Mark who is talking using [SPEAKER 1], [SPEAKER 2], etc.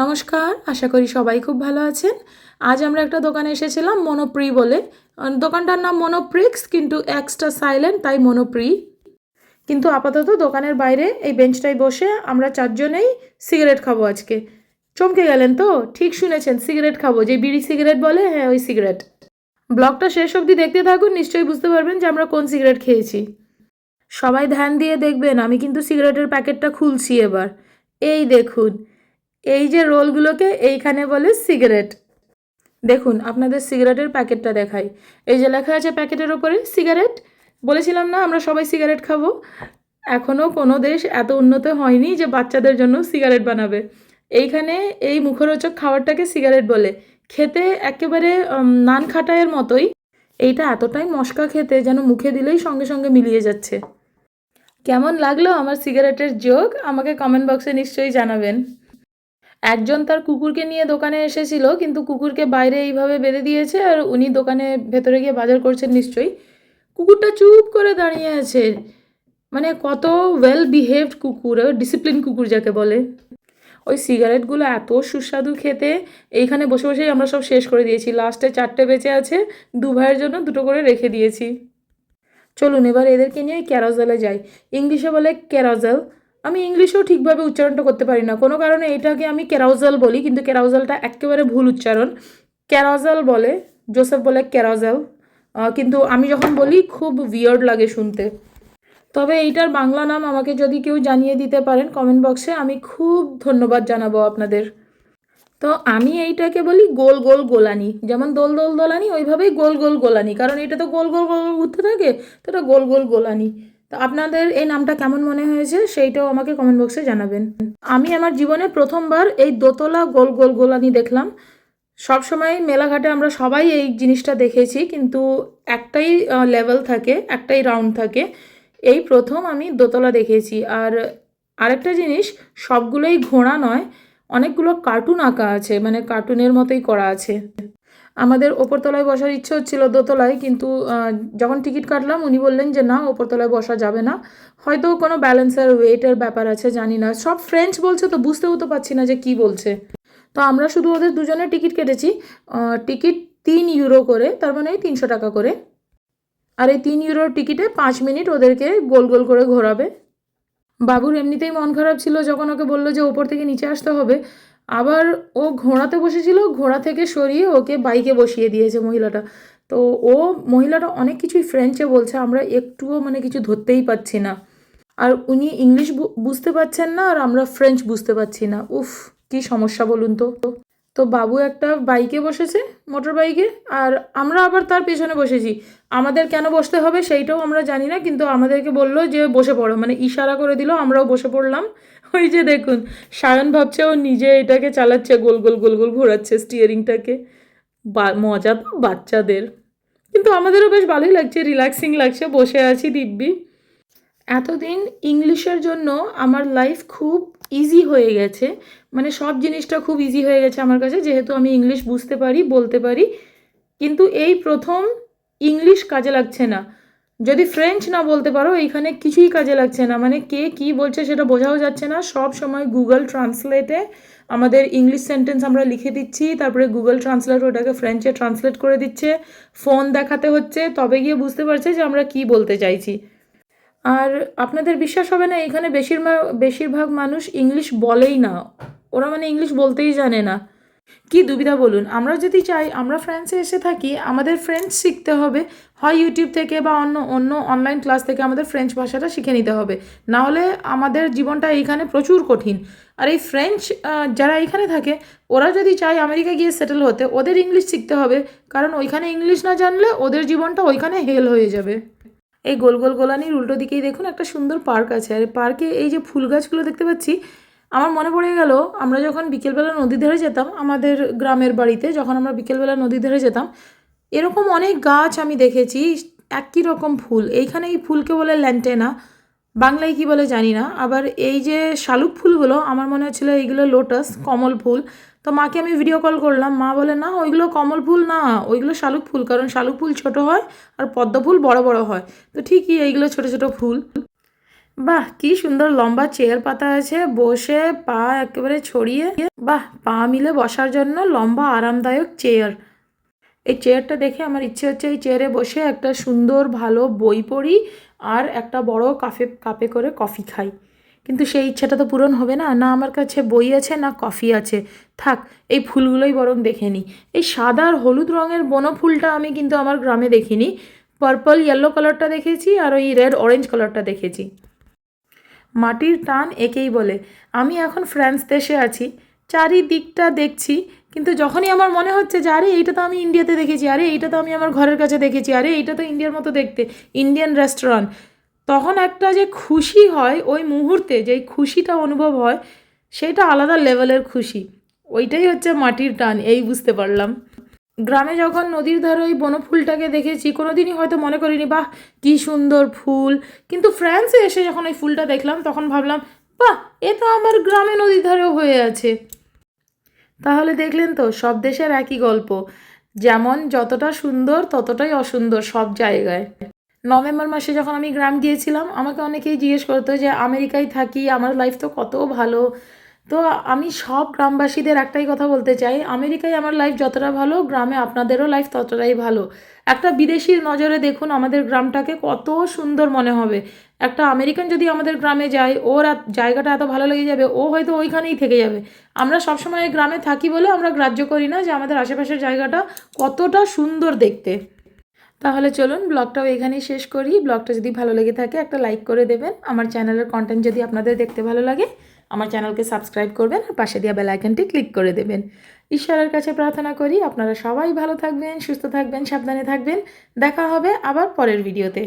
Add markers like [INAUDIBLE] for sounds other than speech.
[SPEAKER 1] নমস্কার, আশা করি সবাই খুব ভালো আছেন। আজ আমরা একটা দোকানে এসেছিলাম, মনোপ্রি বলে। দোকানটার নাম মনোপ্রিক্স, কিন্তু এক্সট্রা সাইলেন্ট, তাই মনোপ্রি। কিন্তু আপাতত দোকানের বাইরে এই বেঞ্চটায় বসে আমরা চারজনেই সিগারেট খাব আজকে। চমকে গেলেন তো? ঠিক শুনেছেন, সিগারেট খাব। যে বিড়ি সিগারেট বলে হ্যাঁ ওই সিগারেট। ব্লগটা শেষ অবধি দেখতে থাকুন, নিশ্চয়ই বুঝতে পারবেন যে আমরা কোন সিগারেট খেয়েছি। সবাই ধ্যান দিয়ে দেখবেন, আমি কিন্তু সিগারেটের প্যাকেটটা খুলছি এবার। এই দেখুন এই যে রোলগুলোকে এইখানে বলে সিগারেট। দেখুন, আপনাদের সিগারেটের প্যাকেটটা দেখাই। এই যে লেখা আছে প্যাকেটের ওপরে সিগারেট। বলেছিলাম না, আমরা সবাই সিগারেট খাব। এখনও কোনো দেশ এত উন্নত হয়নি যে বাচ্চাদের জন্য সিগারেট বানাবে। এইখানে এই মুখরোচক খাবারটাকে সিগারেট বলে। খেতে একেবারে নান খাটাইয়ের মতোই। এইটা এতটাই মশকা খেতে যেন মুখে দিলেই সঙ্গে সঙ্গে মিলিয়ে যাচ্ছে। কেমন লাগল আমার সিগারেটের যোগ আমাকে কমেন্ট বক্সে নিশ্চয়ই জানাবেন। একজন তার কুকুরকে নিয়ে দোকানে এসেছিল, কিন্তু কুকুরকে বাইরে এইভাবে বেঁধে দিয়েছে আর উনি দোকানে ভেতরে গিয়ে বাজার করছেন নিশ্চয়ই। কুকুরটা চুপ করে দাঁড়িয়ে আছে। মানে কত ওয়েল বিহেভড কুকুর ডিসিপ্লিন কুকুর যাকে বলে। ওই সিগারেটগুলো এত সুস্বাদু খেতে, এইখানে বসে বসেই আমরা সব শেষ করে দিয়েছি। লাস্টে চারটে বেঁচে আছে, দু ভাইয়ের জন্য দুটো করে রেখে দিয়েছি। চলুন এবার এদেরকে নিয়ে ক্যারাজেলে যাই। ইংলিশে বলে ক্যারাজেল আমি ইংলিশেও ঠিকভাবে উচ্চারণটা করতে পারি না। কোনো কারণে এটাকে আমি ক্যারাউজাল বলি, কিন্তু ক্যারাউজালটা একেবারে ভুল উচ্চারণ। ক্যারাজাল বলে জোসেফ বলে ক্যারাজাল কিন্তু আমি যখন বলি, খুব উইয়ার্ড লাগে শুনতে। তবে এইটার বাংলা নাম আমাকে যদি কেউ জানিয়ে দিতে পারেন কমেন্ট বক্সে আমি খুব ধন্যবাদ জানাব আপনাদের। তো আমি এইটাকে বলি গোল গোল গোলানি। যেমন দোল দোল দোলানি, ওইভাবেই গোল গোল গোলানি। কারণ এটা তো গোল গোল গোল গোল ঘুরতে থাকে, তো এটা গোল গোল গোলানি। তো আপনাদের এই নামটা কেমন মনে হয়েছে সেইটাও আমাকে কমেন্ট বক্সে জানাবেন। আমি আমার জীবনে প্রথমবার এই দোতলা গোল গোল গোলানি দেখলাম। সবসময় মেলাঘাটে আমরা সবাই এই জিনিসটা দেখেছি, কিন্তু একটাই লেভেল থাকে, একটাই রাউন্ড থাকে। এই প্রথম আমি দোতলা দেখেছি। আর আরেকটা জিনিস, সবগুলোই ঘোড়া নয় অনেকগুলো কার্টুন আঁকা আছে মানে কার্টুনের মতোই করা আছে। আমাদের ওপরতলায় বসার ইচ্ছে হচ্ছিল দোতলায়, কিন্তু যখন টিকিট কাটলাম উনি বললেন যে, না, ওপরতলায় বসা যাবে না। হয়তো কোনো ব্যালেন্সের, ওয়েটের ব্যাপার আছে, জানি না। সব ফ্রেঞ্চ বলছে তো, বুঝতেও তো পারছি না যে কি বলছে। তো আমরা শুধু ওদের দুজনের টিকিট কেটেছি টিকিট তিন ইউরো করে, তার মানে এই তিনশো টাকা করে। আর এই তিন ইউরোর টিকিটে পাঁচ মিনিট ওদেরকে গোল গোল করে ঘোরাবে। বাবুর এমনিতেই মন খারাপ ছিল যখন ওকে বলল যে ওপর থেকে নিচে আসতে হবে। আবার ও ঘোড়াতে বসেছিল, ঘোড়া থেকে সরিয়ে ওকে বাইকে বসিয়ে দিয়েছে মহিলাটা। তো ও মহিলাটা অনেক কিছুই ফ্রেঞ্চে বলছে, আমরা একটুও মানে কিছু ধরতেই পাচ্ছি না। আর উনি ইংলিশ বুঝতে পারছেন না, আর আমরা ফ্রেঞ্চ বুঝতে পারছি না। উফ, কি সমস্যা বলুন তো? তো বাবু একটা বাইকে বসেছে মোটর বাইকে আর আমরা আবার তার পেছনে বসেছি। আমাদের কেন বসতে হবে সেইটাও আমরা জানি না, কিন্তু আমাদেরকে বলল যে বসে পড়ো। মানে ইশারা করে দিল, আমরাও বসে পড়লাম। [LAUGHS] ওই যে দেখুন, সায়ন ভাবছে ও নিজে এটাকে চালাচ্ছে, গোল গোল গোল গোল ঘোরাচ্ছে স্টিয়ারিংটাকে বা, মজা তো বাচ্চাদের। কিন্তু আমাদেরও বেশ ভালোই লাগছে রিল্যাক্সিং লাগছে, বসে আছি দিব্যি। এতদিন ইংলিশের জন্য আমার লাইফ খুব ইজি হয়ে গেছে। মানে সব জিনিসটা খুব ইজি হয়ে গেছে আমার কাছে, যেহেতু আমি ইংলিশ বুঝতে পারি, বলতে পারি। কিন্তু এই প্রথম ইংলিশ কাজে লাগছে না। যদি ফ্রেঞ্চ না বলতে পারো, এইখানে কিছুই কাজে লাগছে না। মানে কে কি বলছে সেটা বোঝাও যাচ্ছে না। সব সময় গুগল ট্রান্সলেটে আমাদের ইংলিশ সেন্টেন্স আমরা লিখে দিচ্ছি, তারপরে গুগল ট্রান্সলেট ওটাকে ফ্রেঞ্চে ট্রান্সলেট করে দিচ্ছে। ফোন দেখাতে হচ্ছে, তবে গিয়ে বুঝতে পারছে যে আমরা কি বলতে চাইছি। আর আপনাদের বিশ্বাস হবে না, এখানে বেশিরভাগ বেশিরভাগ মানুষ ইংলিশ বলেই না। ওরা মানে ইংলিশ বলতেই জানে না। কি দুবিধা বলুন? আমরা যদি চাই, আমরা ফ্রান্সে এসে থাকি, আমাদের ফ্রেঞ্চ শিখতে হবে। হয় ইউটিউব থেকে বা অন্য অন্য অনলাইন ক্লাস থেকে আমাদের ফ্রেঞ্চ ভাষাটা শিখে নিতে হবে। না হলে আমাদের জীবনটা এইখানে প্রচুর কঠিন। আর এই ফ্রেঞ্চ যারা এইখানে থাকে, ওরা যদি চায় আমেরিকা গিয়ে সেটেল হতে, ওদের ইংলিশ শিখতে হবে। কারণ ওইখানে ইংলিশ না জানলে ওদের জীবনটা ওইখানে হেল হয়ে যাবে। এই গোল গোল গোলানির উল্টো দিকেই দেখুন একটা সুন্দর পার্ক আছে। আর পার্কে এই যে ফুল গাছগুলো দেখতে পাচ্ছি, আমার মনে পড়ে গেল আমরা যখন বিকেলবেলা নদীর ধারে যেতাম, আমাদের গ্রামের বাড়িতে যখন আমরা বিকেলবেলা নদীর ধারে যেতাম, এরকম অনেক গাছ আমি দেখেছি, একই রকম ফুল। এইখানে এই ফুলকে বলে ল্যান্টেনা। বাংলায় কি বলে জানি না, আবার এই যে শালুক ফুলগুলো, আমার মনে হচ্ছিল এইগুলো লোটাস কমল ফুল। তো মাকে আমি ভিডিও কল করলাম, মা বলে, না, ওইগুলো কমল ফুল না, ওইগুলো শালুক ফুল, কারণ শালুক ফুল ছোট হয় আর পদ্ম ফুল বড় বড় হয়। তো ঠিকই এইগুলো ছোট ছোট ফুল। বাহ, কি সুন্দর লম্বা চেয়ার পাতা আছে, বসে পা একেবারে ছড়িয়ে, বাহ, পা মিলে বসার জন্য লম্বা আরামদায়ক চেয়ার এই চেয়ারটা দেখে আমার ইচ্ছে হচ্ছে এই চেয়ারে বসে একটা সুন্দর ভালো বই পড়ি আর একটা বড় কাফে, কাপে করে কফি খাই। কিন্তু সেই ইচ্ছাটা তো পূরণ হবে না। না আমার কাছে বই আছে, না কফি আছে। থাক, এই ফুলগুলোই বরং দেখে নিই। এই সাদা আর হলুদ রঙের বনফুলটা আমি কিন্তু আমার গ্রামে দেখিনি। পার্পল ইয়েলো কালারটা দেখেছি আর ওই রেড অরেঞ্জ কালারটা দেখেছি। মাটির টান একেই বলে। আমি এখন ফ্রান্স দেশে আছি। চারিদিকটা দেখছি। কিন্তু যখনই আমার মনে হচ্ছে যে, আরে, এইটা তো আমি ইন্ডিয়াতে দেখেছি, আরে, এইটা তো আমি আমার ঘরের কাছে দেখেছি, আরে, এইটা তো ইন্ডিয়ার মতো দেখতে। ইন্ডিয়ান রেস্টুরেন্ট তখন একটা যে খুশি হয় ওই মুহূর্তে, যেই খুশিটা অনুভব হয়, সেটা আলাদা লেভেলের খুশি। ওইটাই হচ্ছে মাটির টান, এই বুঝতে পারলাম। গ্রামে যখন নদীর ধারে ওই বনফুলটাকে দেখেছি কোনো দিনই হয়তো মনে করিনি, বাহ, কী সুন্দর ফুল। কিন্তু ফ্রান্সে এসে যখন ওই ফুলটা দেখলাম, তখন ভাবলাম, বাহ, এ তো আমার গ্রামে নদীর ধারেও হয়ে আছে। তাহলে দেখলেন তো, সব দেশের একই গল্প। যেমন যতটা সুন্দর, ততটাই অসুন্দর সব জায়গায়। নভেম্বর মাসে যখন আমি গ্রাম গিয়েছিলাম, আমাকে অনেকেই জিজ্ঞেস করতো যে, আমেরিকায় থাকি, আমার লাইফ তো কত ভালো। তো আমি সব গ্রামবাসীদের একটাই কথা বলতে চাই, আমেরিকায় আমার লাইফ যতটা ভালো, গ্রামে আপনাদেরও লাইফ ততটাই ভালো। একটা বিদেশির নজরে দেখুন আমাদের গ্রামটাকে কত সুন্দর মনে হবে। একটা আমেরিকান যদি আমাদের গ্রামে যায়, ওর জায়গাটা এত ভালো লেগে যাবে, ও হয়তো ওইখানেই থেকে যাবে। আমরা সবসময় গ্রামে থাকি বলে আমরা গ্রাহ্য করি না যে আমাদের আশেপাশের জায়গাটা কতটা সুন্দর দেখতে। তাহলে চলুন ব্লগটাও এখানেই শেষ করি। ব্লগটা যদি ভালো লেগে থাকে একটা লাইক করে দেবেন। আমার চ্যানেলের কন্টেন্ট যদি আপনাদের দেখতে ভালো লাগে আমার চ্যানেলকে সাবস্ক্রাইব করবেন আর পাশে দেওয়া বেল আইকনটি ক্লিক করে দেবেন। ঈশ্বরের কাছে প্রার্থনা করি আপনারা সবাই ভালো থাকবেন, সুস্থ থাকবেন, সাবধানে থাকবেন। দেখা হবে আবার পরের ভিডিওতে